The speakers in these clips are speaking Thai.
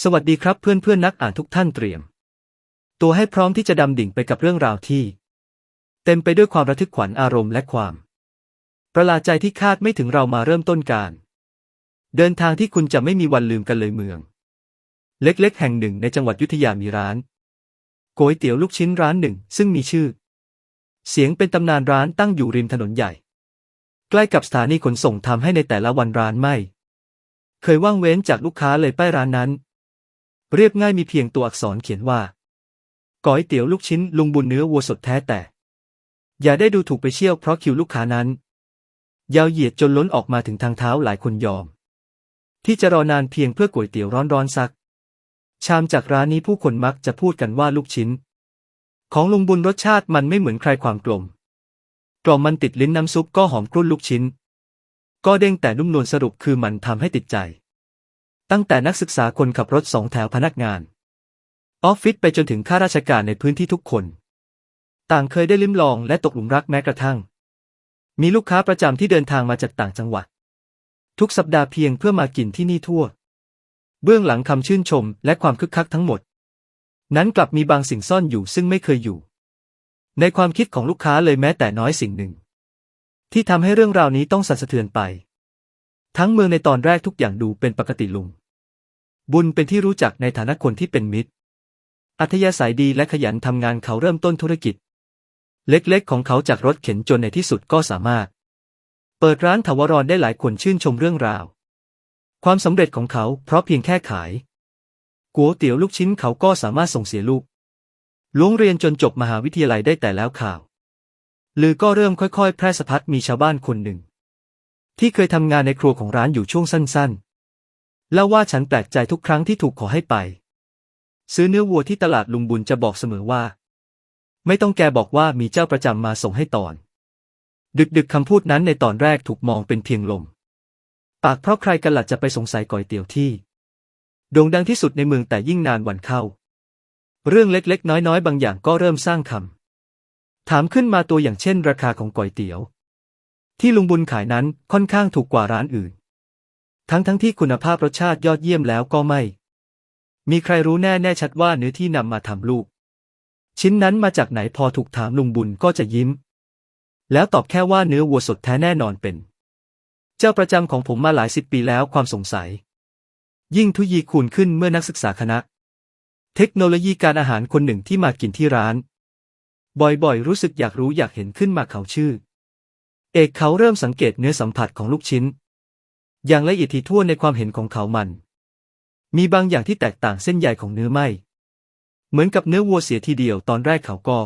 สวัสดีครับเพื่อนเพื่อนนักอ่านทุกท่านเตรียม ตัวให้พร้อมที่จะดำดิ่งไปกับเรื่องราวที่ เต็มไปด้วยความระทึกขวัญอารมณ์และความ ประหลาดใจที่คาดไม่ถึงเรามาเริ่มต้นการ เดินทางที่คุณจะไม่มีวันลืมกันเลยเมือง เล็กๆ แห่งหนึ่งในจังหวัดยุทธยามีร้านก๋วยเตี๋ยวลูกชิ้นร้านหนึ่ง ซึ่งมีชื่อ เสียงเป็นตำนานร้านตั้งอยู่ริมถนนใหญ่ ใกล้กับสถานีขนส่งทำให้ในแต่ละวันร้านไม่ เคยว่างเว้นจากลูกค้าเลยป้ายร้านนั้น เรียบง่ายมีเพียงตัวอักษรเขียนว่าก๋อยเตี๋ยวลูกชิ้นลุงบุญเนื้อวัวสดแท้แต่ อย่าได้ดูถูกไปเชี่ยวเพราะคิวลูกค้านั้น ยาวเหยียดจนล้นออกมาถึงทางเท้าหลายคนยอม ที่จะรอนานเพียงเพื่อก๋วยเตี๋ยวร้อนๆสัก ชามจากร้านนี้ผู้คนมักจะพูดกันว่าลูกชิ้น ของลุงบุญรสชาติมันไม่เหมือนใครความกลม กล่อมมันติดลิ้นน้ำซุปก็หอมกรุ่นลูกชิ้น ก็เด้งแต่นุ่มนวลสรุปคือมันทำให้ติดใจ ตั้งแต่นักศึกษาคนขับรถสองแถวพนักงาน ออฟฟิศไปจนถึงข้าราชการในพื้นที่ทุกคน ต่างเคยได้ลิ้มลองและตกหลุมรักแม้กระทั่ง มีลูกค้าประจำที่เดินทางมาจากต่างจังหวัด ทุกสัปดาห์เพียงเพื่อมากินที่นี่ทั่ว เบื้องหลังคำชื่นชมและความคึกคักทั้งหมด นั้นกลับมีบางสิ่งซ่อนอยู่ซึ่งไม่เคยอยู่ ในความคิดของลูกค้าเลยแม้แต่น้อยสิ่งหนึ่ง ที่ทำให้เรื่องราวนี้ต้องสั่นสะเทือนไป ทั้งเมืองในตอนแรกทุกอย่างดูเป็นปกติลุง บุญเป็นที่รู้จักในฐานะคนที่เป็นมิตร อัธยาศัยดีและขยันทำงานเขาเริ่มต้นธุรกิจ เล็กๆ ของเขาจากรถเข็นจนในที่สุดก็สามารถ เปิดร้านถาวรได้หลายคนชื่นชมเรื่องราว ความสำเร็จของเขาเพราะเพียงแค่ขายก๋วยเตี๋ยวลูกชิ้นเขาก็สามารถส่งเสียลูกล้วงเรียนจนจบมหาวิทยาลัยได้แต่แล้วข่าว ลือก็เริ่มค่อยๆ แพร่สะพัดมีชาวบ้านคนหนึ่ง ที่เคยทำงานในครัวของร้านอยู่ช่วงสั้นๆ เล่าว่าฉันแปลกใจทุกครั้งที่ถูกขอให้ไป ซื้อเนื้อวัวที่ตลาดลุงบุญจะบอกเสมอว่า ไม่ต้องแกบอกว่ามีเจ้าประจำมาส่งให้ตอน ดึกๆคำพูดนั้นในตอนแรกถูกมองเป็นเพียงลม ปากเพราะใครกันล่ะจะไปสงสัยก๋อยเตี๋ยวที่โด่งดังที่สุดในเมืองแต่ยิ่งนานวันเข้า เรื่องเล็กๆ น้อยๆ บางอย่างก็เริ่มสร้างคำ ถามขึ้นมาตัวอย่างเช่น ราคาของก๋วยเตี๋ยว ที่ลุงบุญขายนั้นค่อนข้างถูกกว่าร้านอื่น ทั้งๆทที่คุณภาพรสชาติยอดเยี่ยมแล้วก็ไม่ มีใครรู้แน่แน่ชัดว่าเนื้อที่นำมาทำลูก ชิ้นนั้นมาจากไหนพอถูกถามลุงบุญก็จะยิ้ม แล้วตอบแค่ว่าเนื้อวัวสดแท้แน่นอนเป็น เจ้าประจำของผมมาหลายสิบปีแล้วความสงสัย ยิ่งทุยีคูณขึ้นเมื่อนักศึกษาคณะ เทคโนโลยีการอาหารคนหนึ่งที่มากินที่ร้าน บ่อยๆ รู้สึกอยากรู้อยากเห็นขึ้นมาเขาชื่อ เอกเขาเริ่มสังเกตเนื้อสัมผัสของลูกชิ้น อย่างละเอียดถี่ถ้วนในความเห็นของเขามัน มีบางอย่างที่แตกต่างเส้นใยของเนื้อไม่ เหมือนกับเนื้อวัวเสียทีเดียวตอนแรกเขาก็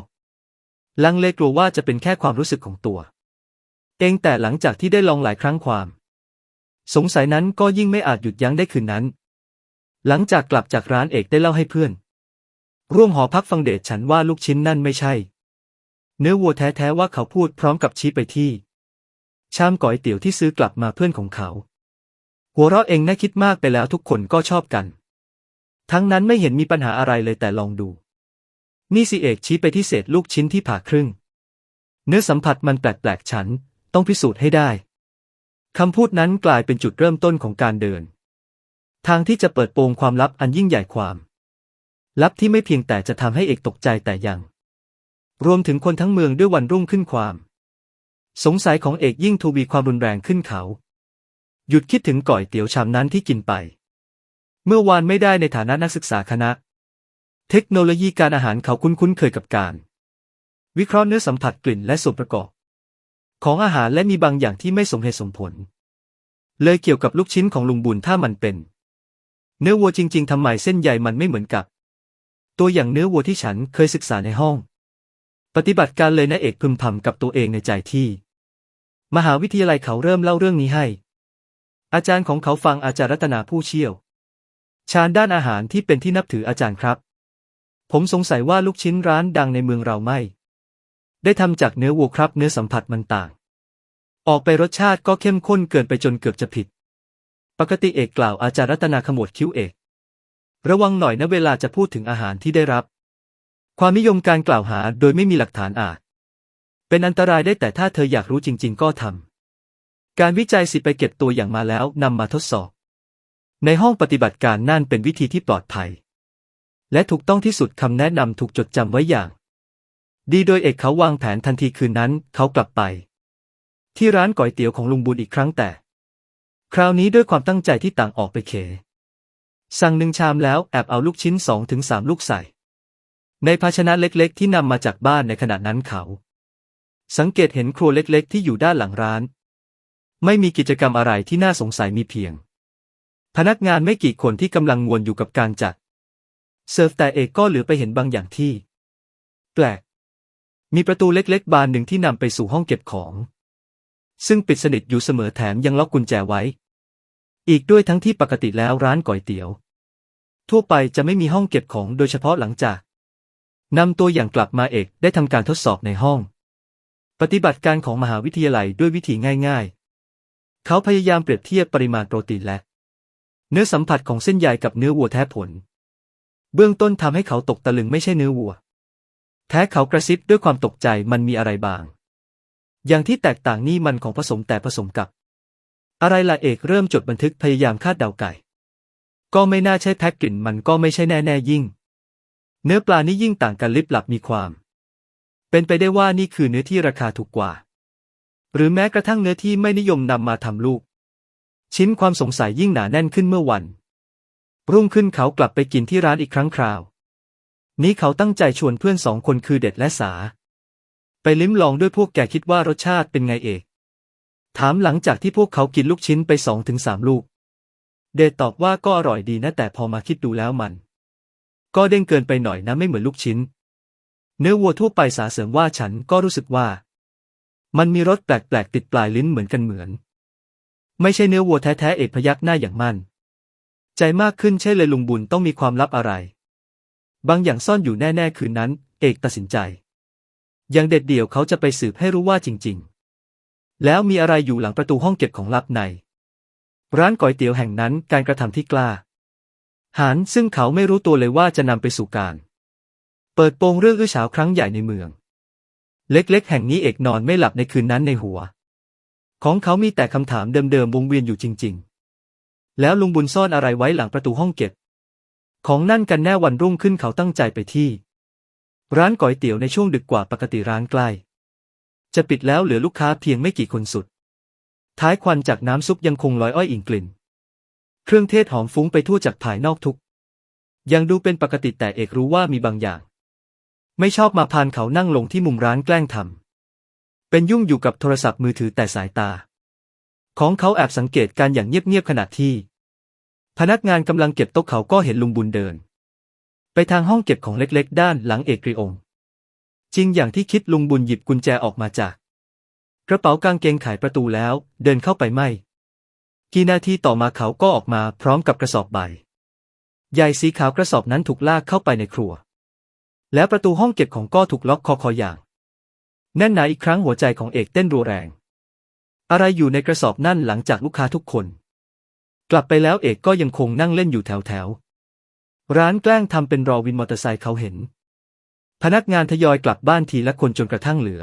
ลังเลกลัวว่าจะเป็นแค่ความรู้สึกของตัว เองแต่หลังจากที่ได้ลองหลายครั้งความ สงสัยนั้นก็ยิ่งไม่อาจหยุดยั้งได้คืนนั้น หลังจากกลับจากร้านเอกได้เล่าให้เพื่อน ร่วมหอพักฟังเดชฉันว่าลูกชิ้นนั่นไม่ใช่ เนื้อวัวแท้ๆว่าเขาพูดพร้อมกับชี้ไปที่ ชามก๋อยเตี๋ยวที่ซื้อกลับมาเพื่อนของเขา หัวเราะเองน่าคิดมากไปแล้วทุกคนก็ชอบกัน ทั้งนั้นไม่เห็นมีปัญหาอะไรเลยแต่ลองดู นี่สิเอกชี้ไปที่เศษลูกชิ้นที่ผ่าครึ่ง เนื้อสัมผัสมันแปลกๆฉัน ต้องพิสูจน์ให้ได้คำพูดนั้นกลายเป็นจุดเริ่มต้นของการเดิน ทางที่จะเปิดโปงความลับอันยิ่งใหญ่ความ ลับที่ไม่เพียงแต่จะทำให้เอกตกใจแต่ยัง รวมถึงคนทั้งเมืองด้วยวันรุ่งขึ้นความ สงสัยของเอกยิ่งทวีความรุนแรงขึ้นเขา หยุดคิดถึงก่อยเตี๋ยวชามนั้นที่กินไป เมื่อวานไม่ได้ในฐานะนักศึกษาคณะ เทคโนโลยีการอาหารเขาคุ้นๆเคยกับการ วิเคราะห์เนื้อสัมผัสกลิ่นและส่วนประกอบ ของอาหารและมีบางอย่างที่ไม่สมเหตุสมผล เลยเกี่ยวกับลูกชิ้นของลุงบุญถ้ามันเป็น เนื้อวัวจริง ๆทำไมเส้นใยมันไม่เหมือนกับ ตัวอย่างเนื้อวัวที่ฉันเคยศึกษาในห้อง ปฏิบัติการเลยนะเอกพึมพำกับตัวเองในใจที่ มหาวิทยาลัยเขาเริ่มเล่าเรื่องนี้ให้ อาจารย์ของเขาฟังอาจารย์รัตนาผู้เชี่ยว ชาญด้านอาหารที่เป็นที่นับถืออาจารย์ครับ ผมสงสัยว่าลูกชิ้นร้านดังในเมืองเราไม่ ได้ทำจากเนื้อวัวครับ เนื้อสัมผัสมันต่าง ออกไปรสชาติก็เข้มข้นเกินไปจนเกือบจะผิด ปกติเอกกล่าวอาจารย์รัตนาขมวดคิ้วเอก ระวังหน่อยนะเวลาจะพูดถึงอาหารที่ได้รับ ความนิยมการกล่าวหาโดยไม่มีหลักฐานอาจ เป็นอันตรายได้แต่ถ้าเธออยากรู้จริง ๆ ก็ทำ การวิจัยสิไปเก็บตัวอย่างมาแล้วนำมาทดสอบ ในห้องปฏิบัติการนั่นเป็นวิธีที่ปลอดภัย และถูกต้องที่สุดคำแนะนำถูกจดจำไว้อย่าง ดีโดยเอกเขาวางแผนทันทีคืนนั้นเขากลับไป ที่ร้านก๋วยเตี๋ยวของลุงบุญอีกครั้งแต่ คราวนี้ด้วยความตั้งใจที่ต่างออกไปเขสั่งหนึ่งชามแล้วแอบเอาลูกชิ้นสองถึงสามลูกใส่ ในภาชนะเล็กๆ ที่นำมาจากบ้านในขณะนั้นเขา สังเกตเห็นครัวเล็กๆ ที่อยู่ด้านหลังร้าน ไม่มีกิจกรรมอะไรที่น่าสงสัยมีเพียง พนักงานไม่กี่คนที่กำลังงวนอยู่กับการจัดเสิร์ฟแต่เอกก็เหลือไปเห็นบางอย่างที่ แปลก มีประตูเล็กๆ บานหนึ่งที่นำไปสู่ห้องเก็บของ ซึ่งปิดสนิทอยู่เสมอแถมยังล็อกกุญแจไว้ อีกด้วยทั้งที่ปกติแล้วร้านก๋วยเตี๋ยว ทั่วไปจะไม่มีห้องเก็บของโดยเฉพาะหลังจากนำตัวอย่างกลับมาเอกได้ทำการทดสอบในห้อง ปฏิบัติการของมหาวิทยาลัยด้วยวิธีง่ายๆ เขาพยายามเปรียบเทียบปริมาณโปรตีนและ เนื้อสัมผัสของเส้นใยกับเนื้อวัวแท้ผล เบื้องต้นทำให้เขาตกตะลึงไม่ใช่เนื้อวัว แท้เขากระซิบด้วยความตกใจมันมีอะไรบาง อย่างที่แตกต่างนี่มันของผสมแต่ผสมกับ อะไรล่ะเอกเริ่มจดบันทึกพยายามคาดเดาไก่ ก็ไม่น่าใช่แพ็กกลิ่นมันก็ไม่ใช่แน่ๆยิ่ง เนื้อปลานี่ยิ่งต่างกันลิบลับมีความ เป็นไปได้ว่านี่คือเนื้อที่ราคาถูกกว่า หรือแม้กระทั่งเนื้อที่ไม่นิยมนำมาทำลูก ชิ้นความสงสัยยิ่งหนาแน่นขึ้นเมื่อวัน รุ่งขึ้นเขากลับไปกินที่ร้านอีกครั้งคราว นี้เขาตั้งใจชวนเพื่อนสองคนคือเด็ดและสา ไปลิ้มลองด้วยพวกแกคิดว่ารสชาติเป็นไงเอกถามหลังจากที่พวกเขากินลูกชิ้นไปสองถึงสามลูก เดชตอบว่าก็อร่อยดีนะแต่พอมาคิดดูแล้วมัน ก็เด้งเกินไปหน่อยนะไม่เหมือนลูกชิ้น เนื้อวัวทั่วไปสาเสริมว่าฉันก็รู้สึกว่า มันมีรสแปลกๆติดปลายลิ้นเหมือนกันเหมือน ไม่ใช่เนื้อวัวแท้ๆเอกพยักหน้าอย่างมั่น ใจมากขึ้นใช่เลยลุงบุญต้องมีความลับอะไร บางอย่างซ่อนอยู่แน่ๆคืนนั้น เอกตัดสินใจ อย่างเด็ดเดี่ยวเขาจะไปสืบให้รู้ว่าจริง ๆ แล้วมีอะไรอยู่หลังประตูห้องเก็บของลับใน ร้านก๋วยเตี๋ยวแห่งนั้นการกระทำที่กล้า หาญซึ่งเขาไม่รู้ตัวเลยว่าจะนำไปสู่การ เปิดโปงเรื่องอื้อฉาวครั้งใหญ่ในเมือง เล็กๆ แห่งนี้เอกนอนไม่หลับในคืนนั้นในหัว ของเขามีแต่คำถามเดิมๆวงเวียนอยู่จริง ๆ แล้วลุงบุญซ่อนอะไรไว้หลังประตูห้องเก็บ ของนั่นกันแน่วันรุ่งขึ้นเขาตั้งใจไปที่ ร้านก๋วยเตี๋ยวในช่วงดึกกว่าปกติร้านใกล้ จะปิดแล้วเหลือลูกค้าเพียงไม่กี่คนสุด ท้ายควันจากน้ำซุปยังคงลอยอ้อยอิ่งกลิ่น เครื่องเทศหอมฟุ้งไปทั่วจากภายนอกทุก ยังดูเป็นปกติแต่เอกรู้ว่ามีบางอย่าง ไม่ชอบมาพานเขานั่งลงที่มุมร้านแกล้งทำเป็นยุ่งอยู่กับโทรศัพท์มือถือแต่สายตา ของเขาแอบสังเกตการอย่างเงียบๆขณะที่ พนักงานกำลังเก็บโต๊ะเขาก็เห็นลุงบุญเดิน ไปทางห้องเก็บของเล็กๆ ด้านหลังเอกรีองจริงอย่างที่คิดลุงบุญหยิบกุญแจออกมาจาก กระเป๋ากางเกงไขประตูแล้ว เดินเข้าไปไม่ กี่นาทีต่อมาเขาก็ออกมาพร้อมกับกระสอบใบ ใหญ่สีขาวกระสอบนั้นถูกลากเข้าไปในครัว แล้วประตูห้องเก็บของก็ถูกล็อกคอคออย่าง แน่นหนาอีกครั้งหัวใจของเอกเต้นรัวแรง อะไรอยู่ในกระสอบนั่นหลังจากลูกค้าทุกคน กลับไปแล้วเอกก็ยังคงนั่งเล่นอยู่แถวแถวๆร้านแกล้งทำเป็นรอวินมอเตอร์ไซค์เขาเห็น พนักงานทยอยกลับบ้านทีละคนจนกระทั่งเหลือ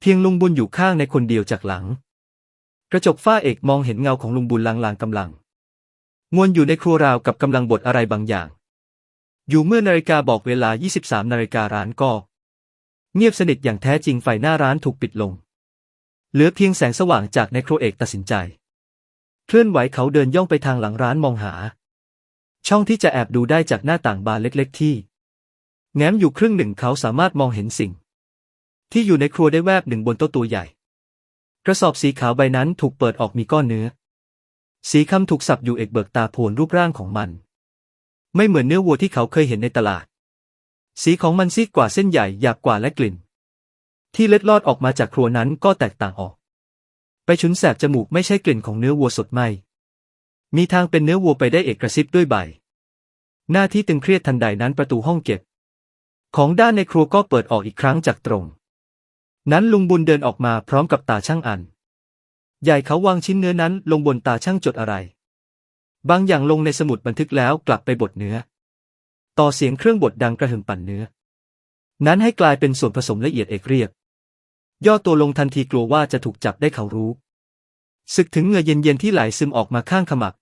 เพียงลุงบุญอยู่ข้างในคนเดียวจากหลัง กระจกฝ้าเอกมองเห็นเงาของลุงบุญลางๆกำลังงวนอยู่ในครัวราวกับกำลังบดอะไรบางอย่าง อยู่เมื่อนาฬิกาบอกเวลา 23 นาฬิการ้านก็ เงียบสนิทอย่างแท้จริงไฟหน้าร้านถูกปิดลง เหลือเพียงแสงสว่างจากในครัวเอกตัดสินใจ เคลื่อนไหวเขาเดินย่องไปทางหลังร้านมองหา ช่องที่จะแอบดูได้จากหน้าต่างบานเล็ก ๆ ที่ แง้มอยู่ครึ่งหนึ่งเขาสามารถมองเห็นสิ่ง ที่อยู่ในครัวได้แวบหนึ่งบนโต๊ะตัวใหญ่ กระสอบสีขาวใบนั้นถูกเปิดออกมีก้อนเนื้อ สีคำถูกสับอยู่เอกเบิกตาโผนรูปร่างของมัน ไม่เหมือนเนื้อวัวที่เขาเคยเห็นในตลาด สีของมันซีดกว่าเส้นใหญ่หยาบกว่าและกลิ่น ที่เล็ดลอดออกมาจากครัวนั้นก็แตกต่างออก ไปฉุนแสบจมูกไม่ใช่กลิ่นของเนื้อวัวสดไหมมีทางเป็นเนื้อวัวไปได้เอกกระซิบด้วยใบ หน้าที่ตึงเครียดทันใดนั้นประตูห้องเก็บ ของด้านในครัวก็เปิดออกอีกครั้งจากตรง นั้นลุงบุญเดินออกมาพร้อมกับตาช่างอัน ใหญ่เขาวางชิ้นเนื้อนั้นลงบนตาช่างจดอะไร บางอย่างลงในสมุดบันทึกแล้วกลับไปบดเนื้อ ต่อเสียงเครื่องบดดังกระหึ่มปั่นเนื้อ นั้นให้กลายเป็นส่วนผสมละเอียดเอกเรียบ ย่อตัวลงทันทีกลัวว่าจะถูกจับได้เขารู้ สึกถึงเหงื่อเย็นๆที่ไหลซึมออกมาข้างขมับ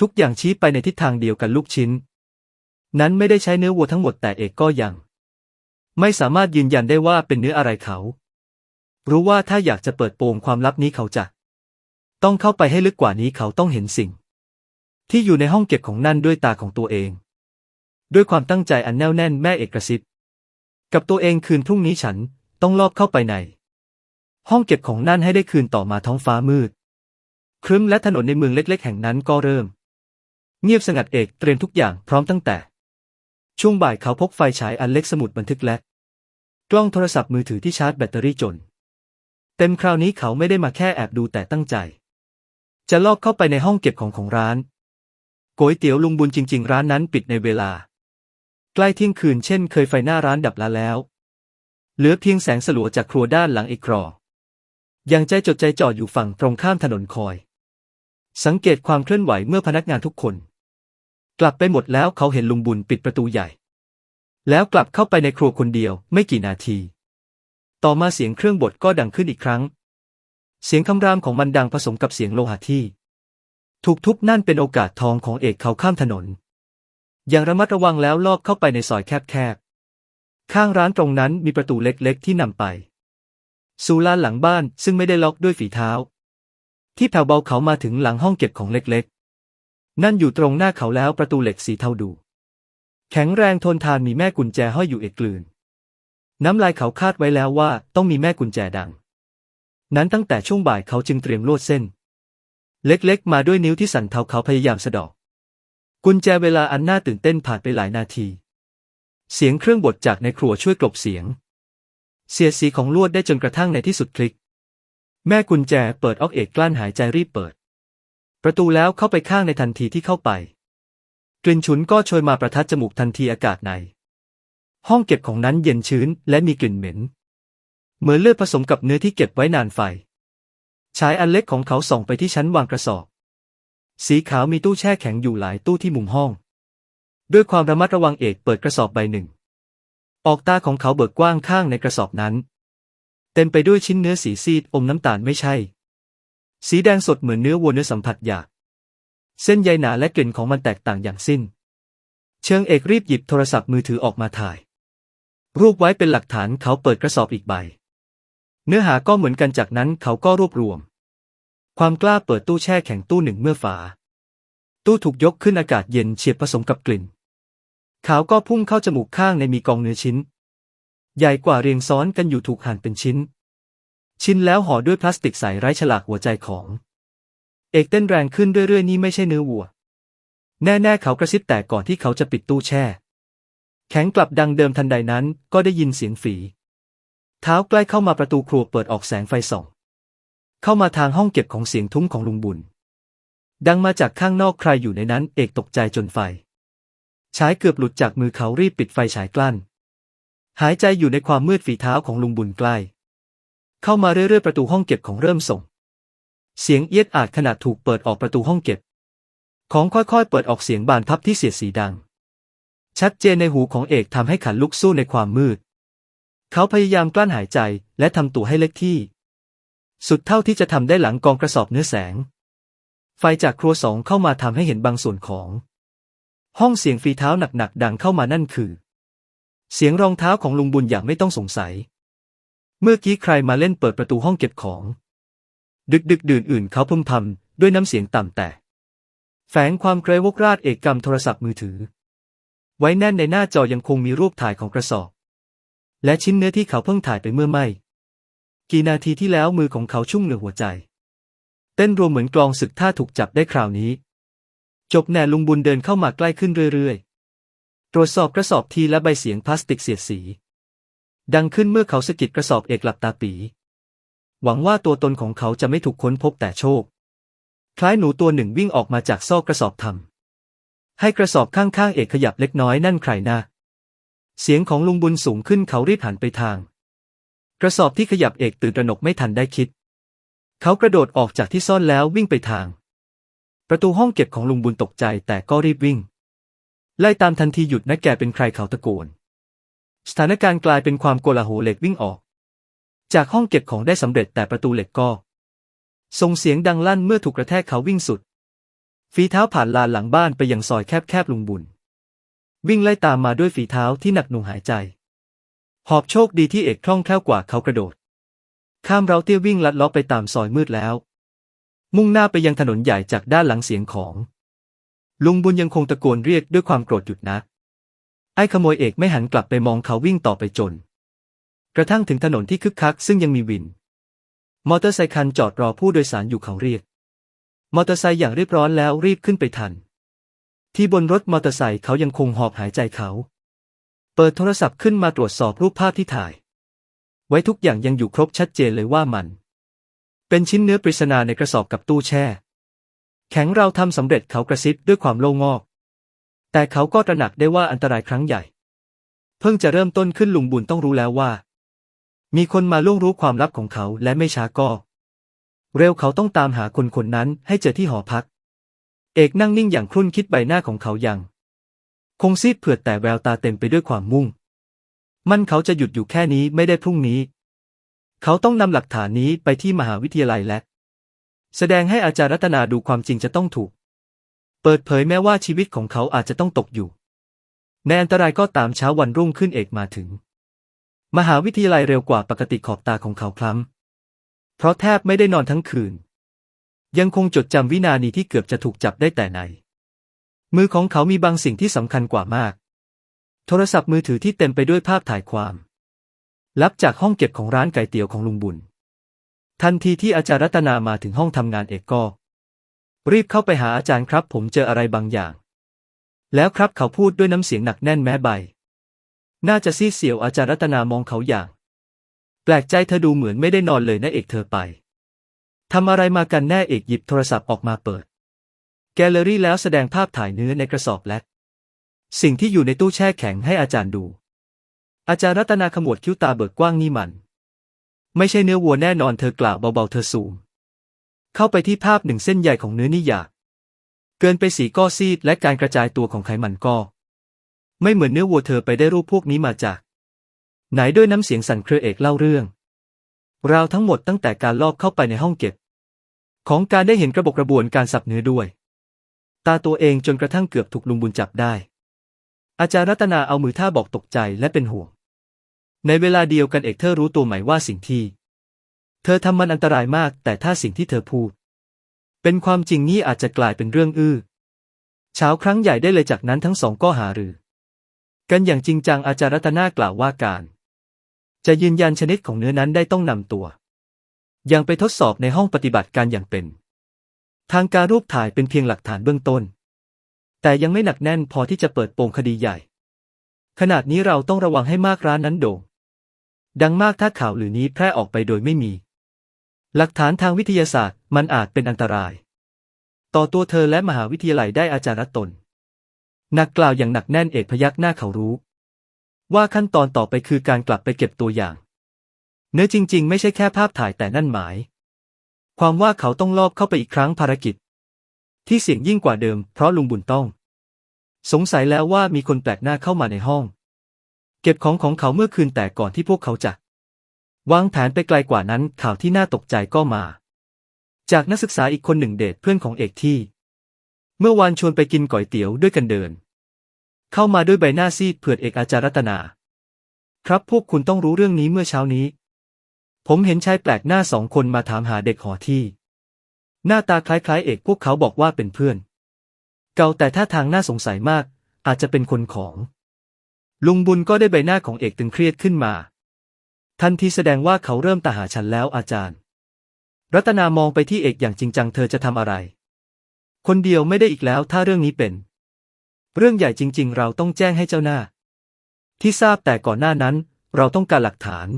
ทุกอย่างชี้ไปในทิศทางเดียวกันลูกชิ้น นั้นไม่ได้ใช้เนื้อวัวทั้งหมดแต่เอกก็ยัง ไม่สามารถยืนยันได้ว่าเป็นเนื้ออะไรเขา รู้ว่าถ้าอยากจะเปิดโปงความลับนี้เขาจะ ต้องเข้าไปให้ลึกกว่านี้เขาต้องเห็นสิ่ง ที่อยู่ในห้องเก็บของนั่นด้วยตาของตัวเอง ด้วยความตั้งใจอันแน่วแน่นแม่เอกกระซิบกับตัวเองคืนพรุ่งนี้ฉันต้องลอบเข้าไปใน ห้องเก็บของนั่นให้ได้คืนต่อมาท้องฟ้ามืด ครึ้มและถนนในเมืองเล็ก ๆ แห่งนั้นก็เริ่ม เงียบสงัดเอกเตรียมทุกอย่างพร้อมตั้งแต่ ช่วงบ่ายเขาพกไฟฉายอันเล็กสมุดบันทึกและ กล้องโทรศัพท์มือถือที่ชาร์จแบตเตอรี่จน เต็มคราวนี้เขาไม่ได้มาแค่แอบดูแต่ตั้งใจ จะลอบเข้าไปในห้องเก็บของของร้าน ก๋วยเตี๋ยวลุงบุญจริง ๆ ร้านนั้นปิดในเวลา ใกล้เที่ยงคืนเช่นเคยไฟหน้าร้านดับละแล้ว เหลือเพียงแสงสลัวจากครัวด้านหลังอีกครอยังใจจดใจจ่ออยู่ฝั่งตรงข้ามถนนคอย สังเกตความเคลื่อนไหวเมื่อพนักงานทุกคน กลับไปหมดแล้วเขาเห็นลุงบุญปิดประตูใหญ่ แล้วกลับเข้าไปในครัวคนเดียวไม่กี่นาที ต่อมาเสียงเครื่องบดก็ดังขึ้นอีกครั้ง เสียงคำรามของมันดังผสมกับเสียงโลหะที่ ถูกทุบนั่นเป็นโอกาสทองของเอกเขาข้ามถนน อย่างระมัดระวังแล้วลอบเข้าไปในซอยแคบๆ ข้างร้านตรงนั้นมีประตูเล็กๆ ที่นำไป สู่ลานหลังบ้านซึ่งไม่ได้ล็อกด้วยฝีเท้า ที่แผ่วเบาเขามาถึงหลังห้องเก็บของเล็กๆ นั่นอยู่ตรงหน้าเขาแล้วประตูเหล็กสีเทาดู แข็งแรงทนทานมีแม่กุญแจห้อยอยู่เอกกลืน น้ำลายเขาคาดไว้แล้วว่าต้องมีแม่กุญแจดัง นั้นตั้งแต่ช่วงบ่ายเขาจึงเตรียมลวดเส้น เล็กๆ มาด้วยนิ้วที่สั่นเทาเขาพยายามสะดอก กุญแจเวลาอันน่าตื่นเต้นผ่านไปหลายนาที เสียงเครื่องบดจากในครัวช่วยกลบเสียง เสียสีของลวดได้จนกระทั่งในที่สุดคลิก แม่กุญแจเปิดออกเอกกลั้นหายใจรีบเปิด ประตูแล้วเข้าไปข้างในทันทีที่เข้าไป กลิ่นฉุนก็โชยมาประทัดจมูกทันทีอากาศใน ห้องเก็บของนั้นเย็นชื้นและมีกลิ่นเหม็น เหมือนเลือดผสมกับเนื้อที่เก็บไว้นานไฟ ฉายอันเล็กของเขาส่องไปที่ชั้นวางกระสอบ สีขาวมีตู้แช่แข็งอยู่หลายตู้ที่มุมห้อง ด้วยความระมัดระวังเอกเปิดกระสอบใบหนึ่ง ออกตาของเขาเบิกกว้างข้างในกระสอบนั้น เต็มไปด้วยชิ้นเนื้อสีซีดอมน้ำตาลไม่ใช่ สีแดงสดเหมือนเนื้อวัวเนื้อสัมผัสหยาบเส้นใยหนาและกลิ่นของมันแตกต่างอย่างสิ้น เชิงเอกรีบหยิบโทรศัพท์มือถือออกมาถ่าย รูปไว้เป็นหลักฐานเขาเปิดกระสอบอีกใบ เนื้อหาก็เหมือนกันจากนั้นเขาก็รวบรวม ความกล้าเปิดตู้แช่แข็งตู้หนึ่งเมื่อฝา ตู้ถูกยกขึ้นอากาศเย็นเฉียบผสมกับกลิ่นขาวก็พุ่งเข้าจมูกข้างในมีกองเนื้อชิ้น ใหญ่กว่าเรียงซ้อนกันอยู่ถูกหั่นเป็นชิ้น ชิ้นแล้วห่อด้วยพลาสติกใสไร้ฉลากหัวใจของ เอกเต้นแรงขึ้นเรื่อยๆนี่ไม่ใช่เนื้อวัว แน่ๆเขากระซิบแต่ก่อนที่เขาจะปิดตู้แช่ แข็งกลับดังเดิมทันใดนั้นก็ได้ยินเสียงฝี เท้าใกล้เข้ามาประตูครัวเปิดออกแสงไฟส่อง เข้ามาทางห้องเก็บของเสียงทุ้มของลุงบุญ ดังมาจากข้างนอกใครอยู่ในนั้นเอกตกใจจนไฟฉายเกือบหลุดจากมือเขารีบปิดไฟฉายกลั้น หายใจอยู่ในความมืดฝีเท้าของลุงบุญใกล้ เข้ามาเรื่อยๆประตูห้องเก็บของเริ่มส่ง เสียงเอียดอาดขนาดถูกเปิดออกประตูห้องเก็บ ของค่อยๆเปิดออกเสียงบานพับที่เสียดสีดัง ชัดเจนในหูของเอกทำให้ขันลุกสู้ในความมืด เขาพยายามกลั้นหายใจและทำตัวให้เล็กที่ สุดเท่าที่จะทำได้หลังกองกระสอบเนื้อแสง ไฟจากครัวสองเข้ามาทำให้เห็นบางส่วนของ ห้องเสียงฝีเท้าหนักๆดังเข้ามานั่นคือ เสียงรองเท้าของลุงบุญอย่างไม่ต้องสงสัย เมื่อกี้ใครมาเล่นเปิดประตูห้องเก็บของ ดึกดึกดื่นอื่นเขาพึมพำด้วยน้ำเสียงต่ำแต่ แฝงความเกรวกราดเอกกรรมโทรศัพท์มือถือ ไว้แน่นในหน้าจอยังคงมีรูปถ่ายของกระสอบ และชิ้นเนื้อที่เขาเพิ่งถ่ายไปเมื่อไม่ กี่นาทีที่แล้วมือของเขาชุ่มเหนือหัวใจ เต้นรวมเหมือนกลองศึกถ้าถูกจับได้คราวนี้ จบแน่ลุงบุญเดินเข้ามาใกล้ขึ้นเรื่อยๆ ตรวจสอบกระสอบทีและใบเสียงพลาสติกเสียดสี ดังขึ้นเมื่อเขาสะกิดกระสอบเอกหลับตาปี หวังว่าตัวตนของเขาจะไม่ถูกค้นพบแต่โชค คล้ายหนูตัวหนึ่งวิ่งออกมาจากซอกกระสอบทำให้กระสอบข้างๆเอกขยับเล็กน้อยนั่นใครนะ เสียงของลุงบุญสูงขึ้นเขารีบหันไปทาง กระสอบที่ขยับเอกตื่นตระหนกไม่ทันได้คิด เขากระโดดออกจากที่ซ่อนแล้ววิ่งไปทาง ประตูห้องเก็บของลุงบุญตกใจแต่ก็รีบวิ่ง ไล่ตามทันทีหยุดนะแกเป็นใครเขาตะโกน สถานการณ์กลายเป็นความโกลาหลเหล็กวิ่งออก จากห้องเก็บของได้สำเร็จแต่ประตูเหล็กก็ส่งเสียงดังลั่นเมื่อถูกกระแทกเขาวิ่งสุด ฝีเท้าผ่านลานหลังบ้านไปยังซอยแคบๆลุงบุญ วิ่งไล่ตามมาด้วยฝีเท้าที่หนักหน่วงหายใจ หอบโชคดีที่เอกคล่องแคล่วกว่าเขากระโดด ข้ามเราเตี้ยวิ่งลัดเล้อไปตามซอยมืดแล้ว มุ่งหน้าไปยังถนนใหญ่จากด้านหลังเสียงของ ลุงบุญยังคงตะโกนเรียกด้วยความโกรธหยุดนะ ไอ้ขโมยเอกไม่หันกลับไปมองเขาวิ่งต่อไปจน กระทั่งถึงถนนที่คึกคักซึ่งยังมีวิน มอเตอร์ไซคันจอดรอผู้โดยสารอยู่เขาเรียก มอเตอร์ไซค์อย่างรีบร้อนแล้วรีบขึ้นไปทัน ที่บนรถมอเตอร์ไซค์เขายังคงหอบหายใจเขา เปิดโทรศัพท์ขึ้นมาตรวจสอบรูปภาพที่ถ่าย ไว้ทุกอย่างยังอยู่ครบชัดเจนเลยว่ามัน เป็นชิ้นเนื้อปริศนาในกระสอบกับตู้แช่ แข็งเราทำสำเร็จเขากระซิบด้วยความโล่งอก แต่เขาก็ตระหนักได้ว่าอันตรายครั้งใหญ่ เพิ่งจะเริ่มต้นขึ้นลุงบุญต้องรู้แล้วว่า มีคนมาล่วงรู้ความลับของเขาและไม่ช้าก็ เร็วเขาต้องตามหาคนคนนั้นให้เจอที่หอพัก เอกนั่งนิ่งอย่างครุ่นคิดใบหน้าของเขายัง คงซีดเผือดแต่แววตาเต็มไปด้วยความมุ่ง มันเขาจะหยุดอยู่แค่นี้ไม่ได้พรุ่งนี้ เขาต้องนำหลักฐานนี้ไปที่มหาวิทยาลัยและ แสดงให้อาจารย์รัตนาดูความจริงจะต้องถูก เปิดเผยแม้ว่าชีวิตของเขาอาจจะต้องตกอยู่ ในอันตรายก็ตามเช้าวันรุ่งขึ้นเอกมาถึง มหาวิทยาลัยเร็วกว่าปกติขอบตาของเขาคล้ำเพราะแทบไม่ได้นอนทั้งคืน ยังคงจดจำวินาทีที่เกือบจะถูกจับได้แต่ใน มือของเขามีบางสิ่งที่สำคัญกว่ามาก โทรศัพท์มือถือที่เต็มไปด้วยภาพถ่ายความ ลับจากห้องเก็บของร้านไก่เตี๋ยวของลุงบุญ ทันทีที่อาจารย์รัตนามาถึงห้องทำงานเอกก็ รีบเข้าไปหาอาจารย์ครับ ผมเจออะไรบางอย่าง แล้วครับเขาพูดด้วยน้ำเสียงหนักแน่นแม้ใบ น่าจะซีเสียวอาจารย์รัตนามองเขาอย่าง แปลกใจเธอดูเหมือนไม่ได้นอนเลยนะเอกเธอไป ทำอะไรมากันแน่เอกหยิบโทรศัพท์ออกมาเปิด แกลเลอรี่แล้วแสดงภาพถ่ายเนื้อในกระสอบและ สิ่งที่อยู่ในตู้แช่แข็งให้อาจารย์ดู อาจารย์รัตนาขมวดคิ้วตาเบิกกว้างนี่มัน ไม่ใช่เนื้อวัวแน่นอนเธอกล่าวเบาๆเธอสูงเข้าไปที่ภาพหนึ่งเส้นใยของเนื้อนี่อยาก เกินไปสีก็ซีดและการกระจายตัวของไขมันก็ ไม่เหมือนเนื้อวัวเธอไปได้รูปพวกนี้มาจาก ไหนด้วยน้ำเสียงสั่นเครือเอกเล่าเรื่องราวทั้งหมดตั้งแต่การลอบเข้าไปในห้องเก็บ ของการได้เห็นกระบกกระบวนการสับเนื้อด้วย ตาตัวเองจนกระทั่งเกือบถูกลุงบุญจับได้ อาจารย์รัตนาเอามือท่าบอกตกใจและเป็นห่วง ในเวลาเดียวกันเอกเธอรู้ตัวไหมว่าสิ่งที่ เธอทำมันอันตรายมาก แต่ถ้าสิ่งที่เธอพูด เป็นความจริงนี่อาจจะกลายเป็นเรื่องอื้อเช้าครั้งใหญ่ได้เลยจากนั้นทั้งสองก็หารือ กันอย่างจริงจังอาจารย์รัตนากล่าวว่าการ จะยืนยันชนิดของเนื้อนั้นได้ต้องนำตัว ยังไปทดสอบในห้องปฏิบัติการอย่างเป็น ทางการรูปถ่ายเป็นเพียงหลักฐานเบื้องต้น แต่ยังไม่หนักแน่นพอที่จะเปิดโปงคดีใหญ่ ขนาดนี้เราต้องระวังให้มากร้านนั้นโด่งดังมากถ้าข่าวหรือนี้แพร่ออกไปโดยไม่มี หลักฐานทางวิทยาศาสตร์มันอาจเป็นอันตราย ต่อตัวเธอและมหาวิทยาลัยได้อาจารย์รัตนนักกล่าวอย่างหนักแน่นเอกพยักหน้าเขารู้ ว่าขั้นตอนต่อไปคือการกลับไปเก็บตัวอย่าง เนื้อจริง ๆ ไม่ใช่แค่ภาพถ่ายแต่นั่นหมาย ความว่าเขาต้องลอบเข้าไปอีกครั้งภารกิจ ที่เสี่ยงยิ่งกว่าเดิม เพราะลุงบุญต้อง สงสัยแล้วว่ามีคนแปลกหน้าเข้ามาในห้อง เก็บของของเขาเมื่อคืนแต่ก่อนที่พวกเขาจะวางแผนไปไกลกว่านั้นข่าวที่น่าตกใจก็มา จากนักศึกษาอีกคนหนึ่งเดทเพื่อนของเอกที่ เมื่อวานชวนไปกินก๋วยเตี๋ยวด้วยกันเดิน เข้ามาด้วยใบหน้าซีดเผือดเอกอาจารย์รัตนา ครับพวกคุณต้องรู้เรื่องนี้เมื่อเช้านี้ ผมเห็นชายแปลกหน้าสองคนมาถามหาเด็กหอที่ หน้าตาคล้ายๆ เอกพวกเขาบอกว่าเป็นเพื่อน เก่าแต่ท่าทางน่าสงสัยมาก อาจจะเป็นคนของ ลุงบุญก็ได้ใบหน้าของเอกตึงเครียดขึ้นมา ทันทีแสดงว่าเขาเริ่มตาหาฉันแล้วอาจารย์ รัตนามองไปที่เอกอย่างจริงจังเธอจะทำอะไร คนเดียวไม่ได้อีกแล้วถ้าเรื่องนี้เป็น เรื่องใหญ่จริง ๆ เราต้องแจ้งให้เจ้าหน้า ที่ทราบแต่ก่อนหน้านั้น เราต้องการหลักฐาน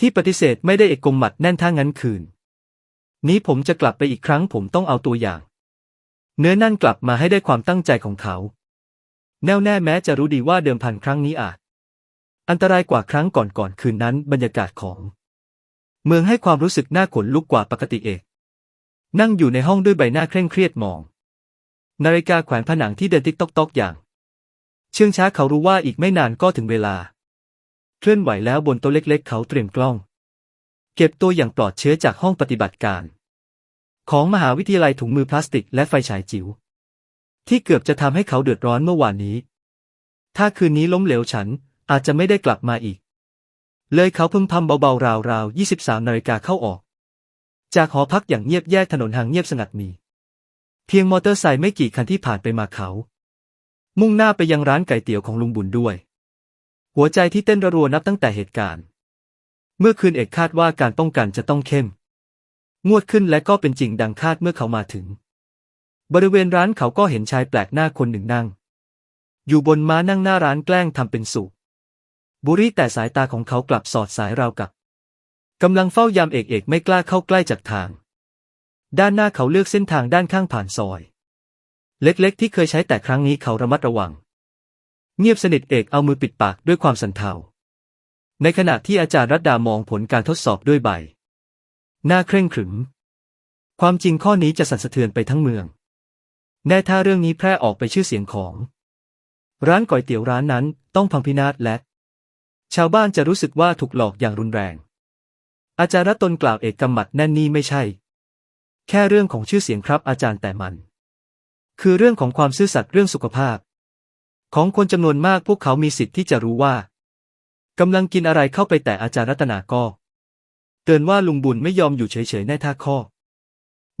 ที่ปฏิเสธไม่ได้เอกกมหมัดแน่นท่างั้นคืน นี้ผมจะกลับไปอีกครั้งผมต้องเอาตัวอย่าง เนื้อนั่นกลับมาให้ได้ความตั้งใจของเขา แน่วแน่แม้จะรู้ดีว่าเดิมพันครั้งนี้อาจ อันตรายกว่าครั้งก่อนๆคืนนั้นบรรยากาศของ เมืองให้ความรู้สึกน่าขนลุกกว่าปกติเอกนั่งอยู่ในห้องด้วยใบหน้าเคร่งเครียดมอง นาฬิกาแขวนผนังที่เดินติ๊กตอกตอกอย่าง เชื่องช้าเขารู้ว่าอีกไม่นานก็ถึงเวลา เคลื่อนไหวแล้วบนโต๊ะเล็ก ๆ เขาเตรียมกล้อง เก็บตัวอย่างปลอดเชื้อจากห้องปฏิบัติการ ของมหาวิทยาลัยถุงมือพลาสติกและไฟฉายจิ๋วที่เกือบจะทำให้เขาเดือดร้อนเมื่อวานนี้ ถ้าคืนนี้ล้มเหลวฉันอาจจะไม่ได้กลับมาอีก เลยเขาพึมพำเบาๆราวๆ23นาฬิกาเข้าออก จากหอพักอย่างเงียบแยกถนนหางเงียบสงัดมี เพียงมอเตอร์ไซค์ไม่กี่คันที่ผ่านไปมาเขา มุ่งหน้าไปยังร้านไก่เตี๋ยวของลุงบุญด้วย หัวใจที่เต้นระรัวนับตั้งแต่เหตุการณ์ เมื่อคืนเอกคาดว่าการป้องกันจะต้องเข้ม งวดขึ้นและก็เป็นจริงดังคาดเมื่อเขามาถึง บริเวณร้านเขาก็เห็นชายแปลกหน้าคนหนึ่งนั่ง อยู่บนม้านั่งหน้าร้านแกล้งทำเป็นสุขบุรีแต่สายตาของเขากลับสอดสายราวกับกำลังเฝ้ายามเอกเอกไม่กล้าเข้าใกล้จากทาง ด้านหน้าเขาเลือกเส้นทางด้านข้างผ่านซอย เล็กๆ ที่เคยใช้แต่ครั้งนี้เขาระมัดระวัง เงียบสนิทเอกเอามือปิดปากด้วยความสันเทา ในขณะที่อาจารย์รัตดามองผลการทดสอบด้วยใบ หน้าเคร่งขรึม ความจริงข้อนี้จะสั่นสะเทือนไปทั้งเมือง แน่ถ้าเรื่องนี้แพร่ออกไปชื่อเสียงของ ร้านก๋วยเตี๋ยวร้านนั้นต้องพังพินาศและ ชาวบ้านจะรู้สึกว่าถูกหลอกอย่างรุนแรง อาจารย์รัตนกล่าวเอกกำมัดแน่นนี่ไม่ใช่ แค่เรื่องของชื่อเสียงครับอาจารย์แต่มัน คือเรื่องของความซื่อสัตย์เรื่องสุขภาพ ของคนจำนวนมากพวกเขามีสิทธิ์ที่จะรู้ว่ากำลังกินอะไรเข้าไปแต่อาจารย์รัตนาก็ เตือนว่าลุงบุญไม่ยอมอยู่เฉยๆในท่าข้อ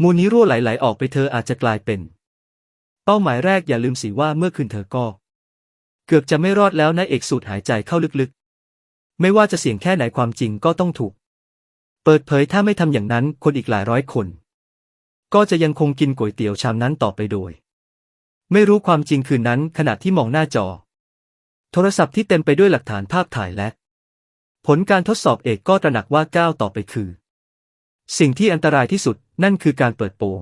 มูลนี้รั่วไหลๆออกไปเธออาจจะกลายเป็น เป้าหมายแรกอย่าลืมสิว่าเมื่อคืนเธอก็ เกือบจะไม่รอดแล้วนะเอกสูดหายใจเข้าลึกๆ ไม่ว่าจะเสี่ยงแค่ไหนความจริงก็ต้องถูก เปิดเผยถ้าไม่ทำอย่างนั้นคนอีกหลายร้อยคน ก็จะยังคงกินก๋วยเตี๋ยวชามนั้นต่อไปโดย ไม่รู้ความจริงคืนนั้นขณะที่มองหน้าจอ โทรศัพท์ที่เต็มไปด้วยหลักฐานภาพถ่ายและ ผลการทดสอบเอกก็ตระหนักว่าก้าวต่อไปคือ สิ่งที่อันตรายที่สุดนั่นคือการเปิดโปง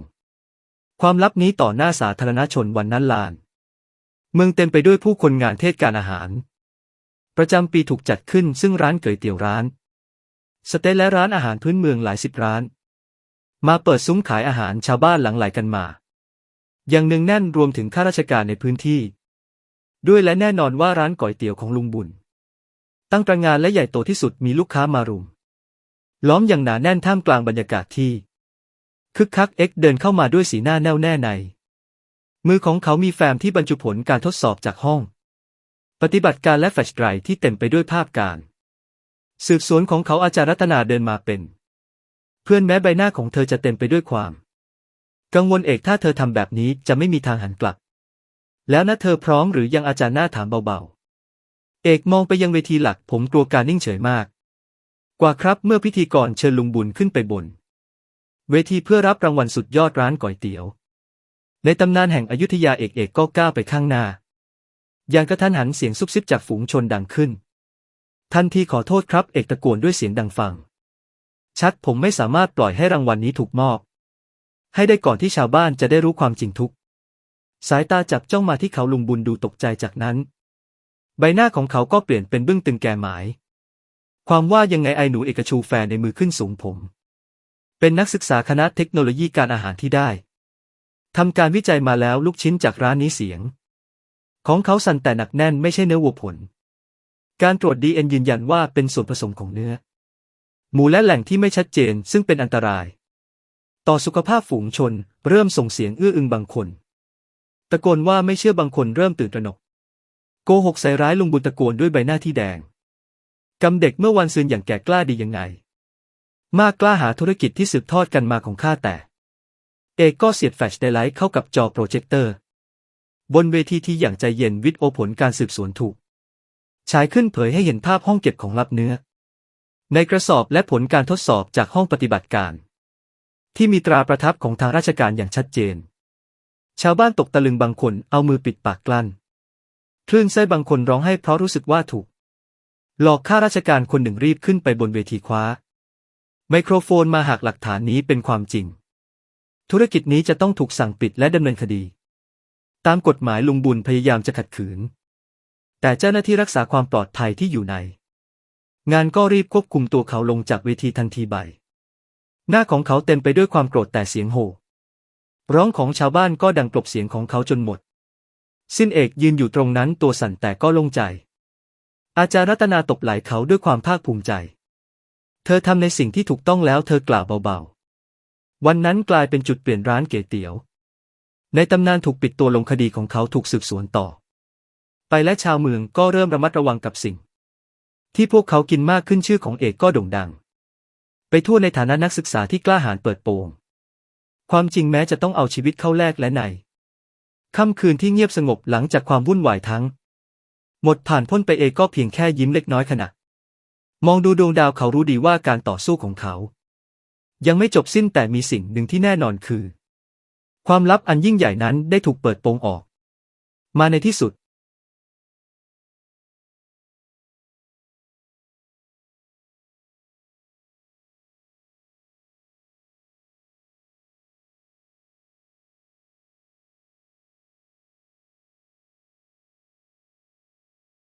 ความลับนี้ต่อหน้าสาธารณชนวันนั้นลาน เมืองเต็มไปด้วยผู้คนงานเทศการอาหาร ประจำปีถูกจัดขึ้นซึ่งร้านเก๋ยเตี๋ยวร้าน สเต๊และร้านอาหารพื้นเมืองหลายสิบร้าน มาเปิดซุ้มขายอาหารชาวบ้านหลังไหลกันมา ย่างเนืองแน่นรวมถึงข้าราชการในพื้นที่ ด้วยและแน่นอนว่าร้านก๋วยเตี๋ยวของลุงบุญ ตั้งตระงานและใหญ่โตที่สุดมีลูกค้ามารุม ล้อมอย่างหนาแน่นท่ามกลางบรรยากาศที่ คึกคักเอ็กเดินเข้ามาด้วยสีหน้าแน่วแน่ใน มือของเขามีแฟ้มที่บรรจุผลการทดสอบจากห้อง ปฏิบัติการและแฟลชไดร์ที่เต็มไปด้วยภาพการ สืบสวนของเขาอาจารย์รัตนาเดินมาเป็น เพื่อนแม้ใบหน้าของเธอจะเต็มไปด้วยความ กังวลเอกถ้าเธอทำแบบนี้จะไม่มีทางหันกลับ แล้วนะเธอพร้อมหรือยังอาจารย์หน้าถามเบาๆ เอกมองไปยังเวทีหลักผมกลัวการนิ่งเฉยมาก กว่าครับเมื่อพิธีกรเชิญลุงบุญขึ้นไปบน เวทีเพื่อรับรางวัลสุดยอดร้านก๋วยเตี๋ยว ในตำนานแห่งอยุธยาเอกเอกก็ก้าวไปข้างหน้า อย่างกระทันหันเสียงซุบซิบจากฝูงชนดังขึ้น ทันทีขอโทษครับ เอกตะโกนด้วยเสียงดังฟัง ชัดผมไม่สามารถปล่อยให้รางวัลนี้ถูกมอบ ให้ได้ก่อนที่ชาวบ้านจะได้รู้ความจริงทุก สายตาจับจ้องมาที่เขาลุงบุญดูตกใจจากนั้น ใบหน้าของเขาก็เปลี่ยนเป็นบึ้งตึงแก่หมาย ความว่ายังไงไอหนูเอกชูแฟนในมือขึ้นสูงผม เป็นนักศึกษาคณะเทคโนโลยีการอาหารที่ได้ทำการวิจัยมาแล้วลูกชิ้นจากร้านนี้เสียง ของเขาสั่นแต่หนักแน่นไม่ใช่เนื้อวัวผล การตรวจดีเอ็นยืนยันว่าเป็นส่วนผสมของเนื้อ หมูและแหล่งที่ไม่ชัดเจนซึ่งเป็นอันตราย ต่อสุขภาพฝูงชน เริ่มส่งเสียงอื้ออึงบางคน ตะโกนว่าไม่เชื่อบางคนเริ่มตื่นตระหนก โกหกใส่ร้ายลุงบุญตะโกนด้วยใบหน้าที่แดงกำเด็กเมื่อวันซืนอย่างแก่กล้าดียังไง มากกล้าหาธุรกิจที่สืบทอดกันมาของข้าแต่ เอกก็เสียบแฟลชไดไลท์เข้ากับจอโปรเจคเตอร์ บนเวทีที่อย่างใจเย็นวิดโอผลการสืบสวนถูกฉายขึ้นเผยให้เห็นภาพห้องเก็บของลับเนื้อ ในกระสอบและผลการทดสอบจากห้องปฏิบัติการ ที่มีตราประทับของทางราชการอย่างชัดเจน ชาวบ้านตกตะลึงบางคนเอามือปิดปากกลั้น คลื่นไส้บางคนร้องไห้เพราะรู้สึกว่าถูก หลอกข้าราชการคนหนึ่งรีบขึ้นไปบนเวทีคว้า ไมโครโฟนมาหากหลักฐานนี้เป็นความจริง ธุรกิจนี้จะต้องถูกสั่งปิดและดำเนินคดี ตามกฎหมายลุงบุญพยายามจะขัดขืน แต่เจ้าหน้าที่รักษาความปลอดภัยที่อยู่ใน งานก็รีบควบคุมตัวเขาลงจากเวทีทันทีใบ หน้าของเขาเต็มไปด้วยความโกรธแต่เสียงโห่ร้องของชาวบ้านก็ดังกลบเสียงของเขาจนหมด สิ้นเอกยืนอยู่ตรงนั้นตัวสั่นแต่ก็โล่งใจ อาจารย์รัตนาตบไหล่เขาด้วยความภาคภูมิใจ เธอทำในสิ่งที่ถูกต้องแล้วเธอกล่าวเบาๆ วันนั้นกลายเป็นจุดเปลี่ยนร้านเก๋เตี๋ยว ในตำนานถูกปิดตัวลงคดีของเขาถูกสืบสวนต่อ ไปและชาวเมืองก็เริ่มระมัดระวังกับสิ่ง ที่พวกเขากินมากขึ้นชื่อของเอกก็โด่งดัง ไปทั่วในฐานะนักศึกษาที่กล้าหาญเปิดโปง ความจริงแม้จะต้องเอาชีวิตเข้าแลกและใน ค่ำคืนที่เงียบสงบหลังจากความวุ่นวายทั้ง หมดผ่านพ้นไปเอกก็เพียงแค่ยิ้มเล็กน้อยขณะ มองดูดวงดาวเขารู้ดีว่าการต่อสู้ของเขา ยังไม่จบสิ้นแต่มีสิ่งหนึ่งที่แน่นอนคือ ความลับอันยิ่งใหญ่นั้นได้ถูกเปิดโปงออก มาในที่สุด